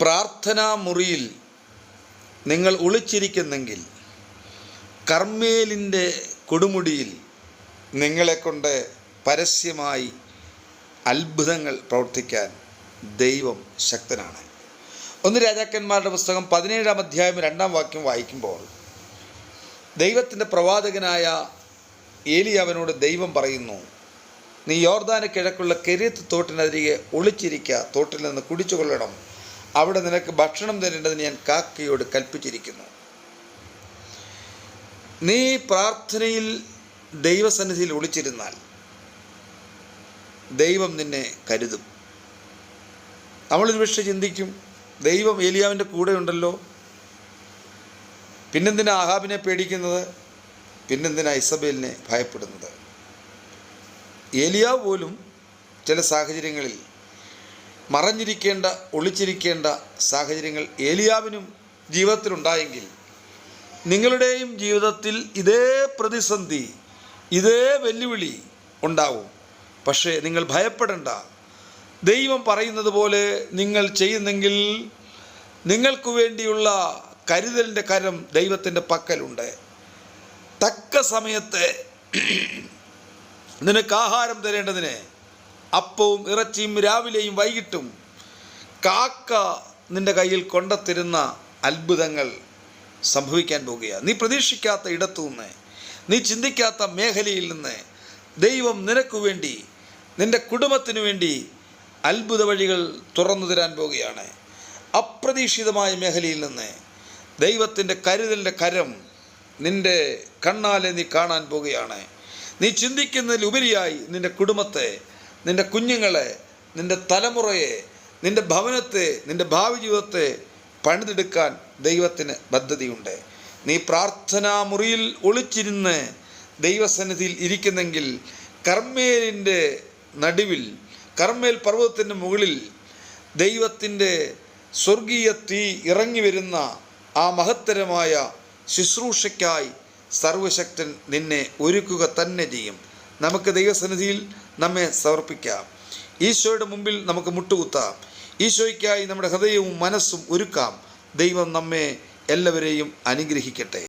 പ്രാർത്ഥനാ മുറിയിൽ നിങ്ങൾ ഒളിച്ചിരിക്കുന്നെങ്കിൽ കർമ്മേലിന്റെ കൊടുമുടിയിൽ നിങ്ങളെക്കൊണ്ട് പരസ്യമായി അത്ഭുതങ്ങൾ പ്രവർത്തിക്കാൻ ദൈവം ശക്തനാണ്. ഒന്ന് രാജാക്കന്മാരുടെ പുസ്തകം പതിനേഴാം അധ്യായം രണ്ടാം വാക്യം വായിക്കുമ്പോൾ ദൈവത്തിന്റെ പ്രവാചകനായ ഏലിയാവനോട് ദൈവം പറയുന്നു നീ യോർദാന് കിഴക്കുള്ള കെരീത്ത് തോട്ടിനരികെ ഒളിച്ചിരിക്കുക തോട്ടിൽ നിന്ന് കുടിച്ചു കൊള്ളണം അവിടെ നിനക്ക് ഭക്ഷണം തരേണ്ടതിന് ഞാൻ കാക്കയോട് കൽപ്പിച്ചിരിക്കുന്നു. നീ പ്രാർത്ഥനയിൽ ദൈവസന്നിധിയിൽ ഒളിച്ചിരുന്നാൽ ദൈവം നിന്നെ കരുതും. നമ്മളൊരു പക്ഷേ ചിന്തിക്കും ദൈവം ഏലിയാവിന്റെ കൂടെ ഉണ്ടല്ലോ. പിന്നെന്തിനാ ആഹാബിനെ പേടിക്കുന്നത്? പിന്നെന്തിനാ ഇസബേലിനെ ഭയപ്പെടുന്നത്? ഏലിയാവ് പോലും ചില സാഹചര്യങ്ങളിൽ മറഞ്ഞിരിക്കേണ്ട ഒളിച്ചിരിക്കേണ്ട സാഹചര്യങ്ങൾ ഏലിയാവിനും ജീവിതത്തിലുണ്ടായെങ്കിൽ നിങ്ങളുടെയും ജീവിതത്തിൽ ഇതേ പ്രതിസന്ധി ഇതേ വെല്ലുവിളി ഉണ്ടാവും. പക്ഷേ നിങ്ങൾ ഭയപ്പെടേണ്ട. ദൈവം പറയുന്നത് പോലെ നിങ്ങൾ ചെയ്യുന്നെങ്കിൽ നിങ്ങൾക്ക് വേണ്ടിയുള്ള കരുതലിന്റെ കരം ദൈവത്തിന്റെ പക്കലുണ്ട്. തക്ക സമയത്ത് നിനക്ക് ആഹാരം തരേണ്ടതിന് അപ്പവും ഇറച്ചിയും രാവിലെയും വൈകിട്ടും കാക്ക നിന്റെ കയ്യിൽ കൊണ്ടെത്തരുന്ന അത്ഭുതങ്ങൾ സംഭവിക്കാൻ പോകുകയാണ്. നീ പ്രതീക്ഷിക്കാത്ത ഇടത്തു നിന്ന് നീ ചിന്തിക്കാത്ത മേഖലയിൽ നിന്ന് ദൈവം നിനക്ക് വേണ്ടി നിന്റെ കുടുംബത്തിനു വേണ്ടി അത്ഭുത വഴികൾ തുറന്നു തരാൻ പോവുകയാണ് അപ്രതീക്ഷിതമായ മേഖലയിൽ നിന്ന് ദൈവത്തിന്റെ കരുതലിന്റെ കരം നിന്റെ കണ്ണാലെ നീ കാണാൻ പോവുകയാണ് നീ ചിന്തിക്കുന്നതിലുപരിയായി നിന്റെ കുടുംബത്തെ നിന്റെ കുഞ്ഞുങ്ങളെ നിന്റെ തലമുറയെ നിന്റെ ഭവനത്തെ നിന്റെ ഭാവി ജീവിതത്തെ പണിതെടുക്കാൻ ദൈവത്തിന് പദ്ധതിയുണ്ട്. നീ പ്രാർത്ഥനാ മുറിയിൽ ഒളിച്ചിരുന്ന് ദൈവസന്നിധിയിൽ ഇരിക്കുന്നെങ്കിൽ കർമ്മേലിന്റെ നടുവിൽ കർമ്മേൽ പർവതത്തിന്റെ മുകളിൽ ദൈവത്തിന്റെ സ്വർഗീയ തീ ഇറങ്ങി വരുന്ന ആ മഹത്തരമായ ശുശ്രൂഷയ്ക്കായി സർവശക്തൻ നിന്നെ ഒരുക്കുക തന്നെ ചെയ്യും. നമുക്ക് ദൈവസന്നിധിയിൽ നമ്മെ സമർപ്പിക്കാം. ഈശോയുടെ മുമ്പിൽ നമുക്ക് മുട്ടുകുത്താം. ഈശോയ്ക്കായി നമ്മുടെ ഹൃദയവും മനസ്സും ഒരുക്കാം. ദൈവം നമ്മെ എല്ലാവരെയും അനുഗ്രഹിക്കട്ടെ.